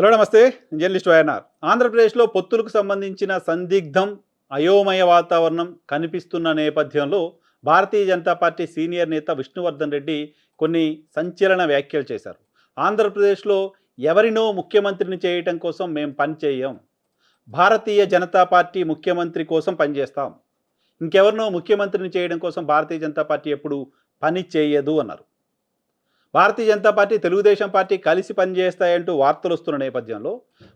Hello నమస్తే. Journalist YNR ఆంధ్రప్రదేశ్లో పొత్తులకు సంబంధించిన సందిగ్ధం అయోమయ వాతావరణం కనిపిస్తున్న నేపథ్యంలో భారతీయ జనతా పార్టీ సీనియర్ నేత విష్ణువర్ధన్ రెడ్డి కొన్ని సంచలన వ్యాఖ్యలు చేశారు. ఆంధ్రప్రదేశ్లో ఎవరినో ముఖ్యమంత్రిని చేయటం కోసం మేము పనిచేయం భారతీయ జనతా పార్టీ ముఖ్యమంత్రి కోసం పనిచేస్తాం ఇంకెవరినో ముఖ్యమంత్రిని చేయడం కోసం భారతీయ జనతా పార్టీ ఎప్పుడు పని చేయదు అన్నారు. భారతీయ జనతా పార్టీ తెలుగుదేశం పార్టీ కలిసి పనిచేస్తాయంటూ వార్తలు వస్తున్న నేపథ్యంలో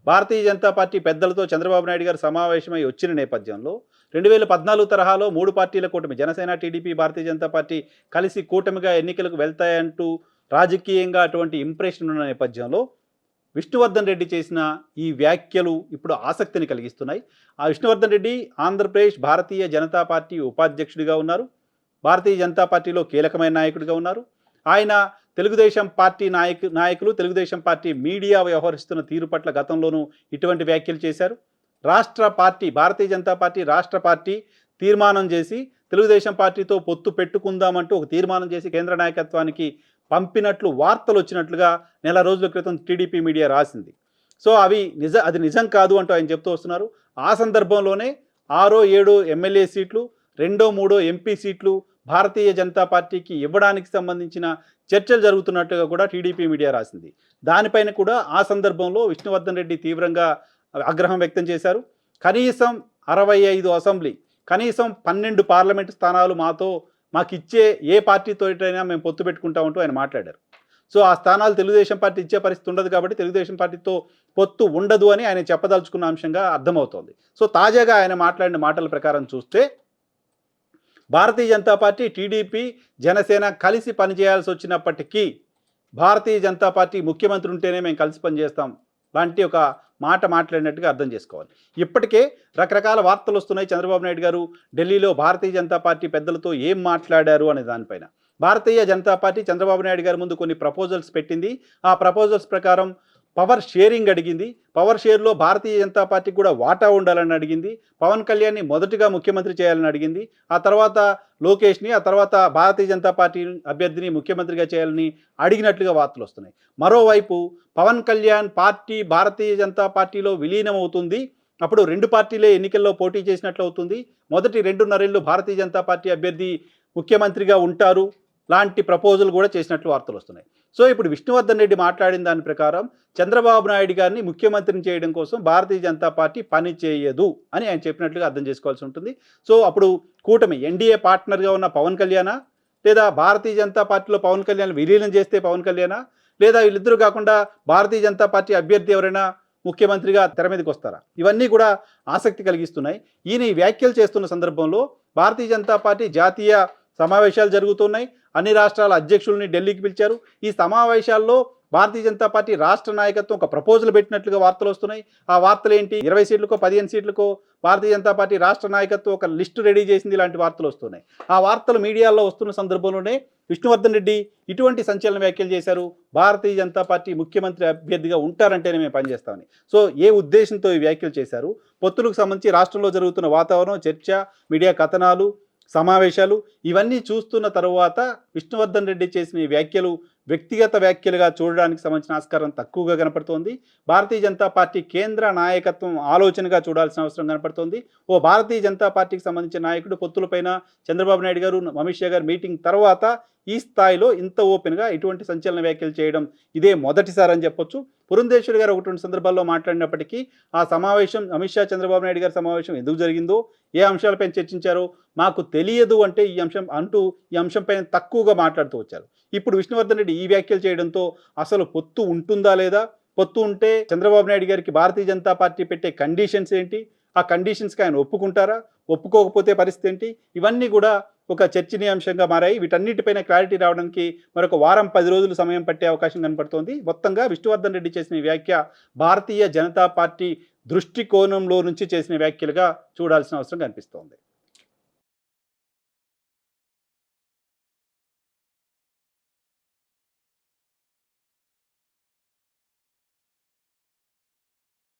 భారతీయ జనతా పార్టీ పెద్దలతో చంద్రబాబు నాయుడు గారు సమావేశమై వచ్చిన నేపథ్యంలో రెండు వేల పద్నాలుగు తరహాలో మూడు పార్టీల కూటమి జనసేన టీడీపీ భారతీయ జనతా పార్టీ కలిసి కూటమిగా ఎన్నికలకు వెళ్తాయంటూ రాజకీయంగా అటువంటి ఇంప్రెషన్ ఉన్న నేపథ్యంలో విష్ణువర్ధన్ రెడ్డి చేసిన ఈ వ్యాఖ్యలు ఇప్పుడు ఆసక్తిని కలిగిస్తున్నాయి. ఆ విష్ణువర్ధన్ రెడ్డి ఆంధ్రప్రదేశ్ భారతీయ జనతా పార్టీ ఉపాధ్యక్షుడిగా ఉన్నారు. భారతీయ జనతా పార్టీలో కీలకమైన నాయకుడిగా ఉన్నారు. ఆయన తెలుగుదేశం పార్టీ నాయకు నాయకులు తెలుగుదేశం పార్టీ మీడియా వ్యవహరిస్తున్న తీరు పట్ల గతంలోనూ ఇటువంటి వ్యాఖ్యలు చేశారు. రాష్ట్ర పార్టీ భారతీయ జనతా పార్టీ రాష్ట్ర పార్టీ తీర్మానం చేసి తెలుగుదేశం పార్టీతో పొత్తు పెట్టుకుందామంటూ ఒక తీర్మానం చేసి కేంద్ర నాయకత్వానికి పంపినట్లు వార్తలు వచ్చినట్లుగా నెల రోజుల క్రితం టీడీపీ మీడియా రాసింది. సో అవి నిజ అది నిజం కాదు అంటూ ఆయన చెప్తూ వస్తున్నారు. ఆ సందర్భంలోనే ఆరో ఏడో ఎమ్మెల్యే సీట్లు రెండో మూడో ఎంపీ సీట్లు భారతీయ జనతా పార్టీకి ఇవ్వడానికి సంబంధించిన చర్చలు జరుగుతున్నట్టుగా కూడా టీడీపీ మీడియా రాసింది. దానిపైన కూడా ఆ సందర్భంలో విష్ణువర్ధన్ రెడ్డి తీవ్రంగా ఆగ్రహం వ్యక్తం చేశారు. కనీసం అరవై ఐదు అసెంబ్లీ కనీసం పన్నెండు పార్లమెంటు స్థానాలు మాతో మాకు ఇచ్చే ఏ పార్టీతో మేము పొత్తు పెట్టుకుంటామంటూ ఆయన మాట్లాడారు. సో ఆ స్థానాలు తెలుగుదేశం పార్టీ ఇచ్చే పరిస్థితి ఉండదు కాబట్టి తెలుగుదేశం పార్టీతో పొత్తు ఉండదు అని ఆయన చెప్పదలుచుకున్న అంశంగా అర్థమవుతోంది. సో తాజాగా ఆయన మాట్లాడిన మాటల ప్రకారం చూస్తే భారతీయ జనతా పార్టీ టీడీపీ జనసేన కలిసి పనిచేయాల్సి వచ్చినప్పటికీ భారతీయ జనతా పార్టీ ముఖ్యమంత్రి ఉంటేనే మేము కలిసి పనిచేస్తాం. లాంటి ఒక మాట మాట్లాడినట్టుగా అర్థం చేసుకోవాలి. ఇప్పటికే రకరకాల వార్తలు వస్తున్నాయి చంద్రబాబు నాయుడు గారు. ఢిల్లీలో భారతీయ జనతా పార్టీ పెద్దలతో ఏం మాట్లాడారు అనే దానిపైన. భారతీయ జనతా పార్టీ చంద్రబాబు నాయుడు గారి ముందు కొన్ని ప్రపోజల్స్ పెట్టింది. ఆ ప్రపోజల్స్ ప్రకారం పవర్ షేరింగ్ అడిగింది. పవర్ షేర్లో భారతీయ జనతా పార్టీకి కూడా వాటా ఉండాలని అడిగింది. పవన్ కళ్యాణ్ని మొదటిగా ముఖ్యమంత్రి చేయాలని అడిగింది. ఆ తర్వాత లోకేష్ని ఆ తర్వాత భారతీయ జనతా పార్టీ అభ్యర్థిని ముఖ్యమంత్రిగా చేయాలని అడిగినట్లుగా వార్తలు వస్తున్నాయి. మరోవైపు పవన్ కళ్యాణ్ పార్టీ భారతీయ జనతా పార్టీలో విలీనం అవుతుంది అప్పుడు రెండు పార్టీలే ఎన్నికల్లో పోటీ చేసినట్లు అవుతుంది. మొదటి రెండున్నరేళ్ళు భారతీయ జనతా పార్టీ అభ్యర్థి ముఖ్యమంత్రిగా ఉంటారు. లాంటి ప్రపోజల్ కూడా చేసినట్లు వార్తలు వస్తున్నాయి. సో ఇప్పుడు విష్ణువర్ధన్ రెడ్డి మాట్లాడిన దాని ప్రకారం చంద్రబాబు నాయుడు గారిని ముఖ్యమంత్రిని చేయడం కోసం భారతీయ జనతా పార్టీ పని చేయదు అని ఆయన చెప్పినట్లుగా అర్థం చేసుకోవాల్సి ఉంటుంది. సో అప్పుడు కూటమి ఎన్డీఏ పార్ట్నర్గా ఉన్న పవన్ కళ్యాణ లేదా భారతీయ జనతా పార్టీలో పవన్ కళ్యాణ్ విలీనం చేస్తే పవన్ కళ్యాణ లేదా వీళ్ళిద్దరూ కాకుండా భారతీయ జనతా పార్టీ అభ్యర్థి ఎవరైనా ముఖ్యమంత్రిగా తెర మీదకి వస్తారా? ఇవన్నీ కూడా ఆసక్తి కలిగిస్తున్నాయి. ఈయన ఈ వ్యాఖ్యలు చేస్తున్న సందర్భంలో భారతీయ జనతా పార్టీ జాతీయ సమావేశాలు జరుగుతున్నాయి. అన్ని రాష్ట్రాల అధ్యక్షుల్ని ఢిల్లీకి పిలిచారు. ఈ సమావేశాల్లో భారతీయ జనతా పార్టీ రాష్ట్ర నాయకత్వం ఒక ప్రపోజల్ పెట్టినట్లుగా వార్తలు వస్తున్నాయి. ఆ వార్తలు ఏంటి? ఇరవై సీట్లకో పదిహేను సీట్లకో భారతీయ జనతా పార్టీ రాష్ట్ర నాయకత్వం ఒక లిస్టు రెడీ చేసింది ఇలాంటి వార్తలు వస్తున్నాయి. ఆ వార్తలు మీడియాలో వస్తున్న సందర్భంలోనే విష్ణువర్ధన్ రెడ్డి ఇటువంటి సంచలన వ్యాఖ్యలు చేశారు. భారతీయ జనతా పార్టీ ముఖ్యమంత్రి అభ్యర్థిగా ఉంటారంటేనే మేము పనిచేస్తామని. సో ఏ ఉద్దేశంతో ఈ వ్యాఖ్యలు చేశారు? పొత్తులకు సంబంధించి రాష్ట్రంలో జరుగుతున్న వాతావరణం చర్చ మీడియా కథనాలు సమావేశాలు ఇవన్నీ చూస్తున్న తరువాత విష్ణువర్ధన్ రెడ్డి చేసిన ఈ వ్యాఖ్యలు వ్యక్తిగత వ్యాఖ్యలుగా చూడడానికి సంబంధించిన ఆస్కారం తక్కువగా కనపడుతోంది. భారతీయ జనతా పార్టీ కేంద్ర నాయకత్వం ఆలోచనగా చూడాల్సిన అవసరం కనపడుతోంది. ఓ భారతీయ జనతా పార్టీకి సంబంధించిన నాయకుడు పొత్తులపైన చంద్రబాబు నాయుడు గారు అమిత్ షా గారు మీటింగ్ తర్వాత ఈ స్థాయిలో ఇంత ఓపెన్గా ఇటువంటి సంచలన వ్యాఖ్యలు చేయడం ఇదే మొదటిసారి అని చెప్పొచ్చు. పురంధేశ్వరి గారు ఒకటి సందర్భాల్లో మాట్లాడినప్పటికీ ఆ సమావేశం అమిత్ షా చంద్రబాబు నాయుడు గారి సమావేశం ఎందుకు జరిగిందో ఏ అంశాలపై చర్చించారో మాకు తెలియదు అంటే ఈ అంశం అంటూ ఈ అంశంపైన తక్కువగా మాట్లాడుతూ వచ్చారు. ఇప్పుడు విష్ణువర్ధన్ రెడ్డి ఈ వ్యాఖ్యలు చేయడంతో అసలు పొత్తు ఉంటుందా లేదా? పొత్తు ఉంటే చంద్రబాబు నాయుడు గారికి భారతీయ జనతా పార్టీ పెట్టే కండిషన్స్ ఏంటి? ఆ కండిషన్స్కి ఆయన ఒప్పుకుంటారా? ఒప్పుకోకపోతే పరిస్థితి ఏంటి? ఇవన్నీ కూడా ఒక చర్చనీయాంశంగా మారాయి. వీటన్నిటిపైన క్లారిటీ రావడానికి మరొక వారం పది రోజులు సమయం పట్టే అవకాశం కనపడుతోంది. మొత్తంగా విష్ణువర్ధన్ రెడ్డి చేసిన వ్యాఖ్య భారతీయ జనతా పార్టీ దృష్టికోణంలో నుంచి చేసిన వ్యాఖ్యలుగా చూడాల్సిన అవసరం కనిపిస్తోంది.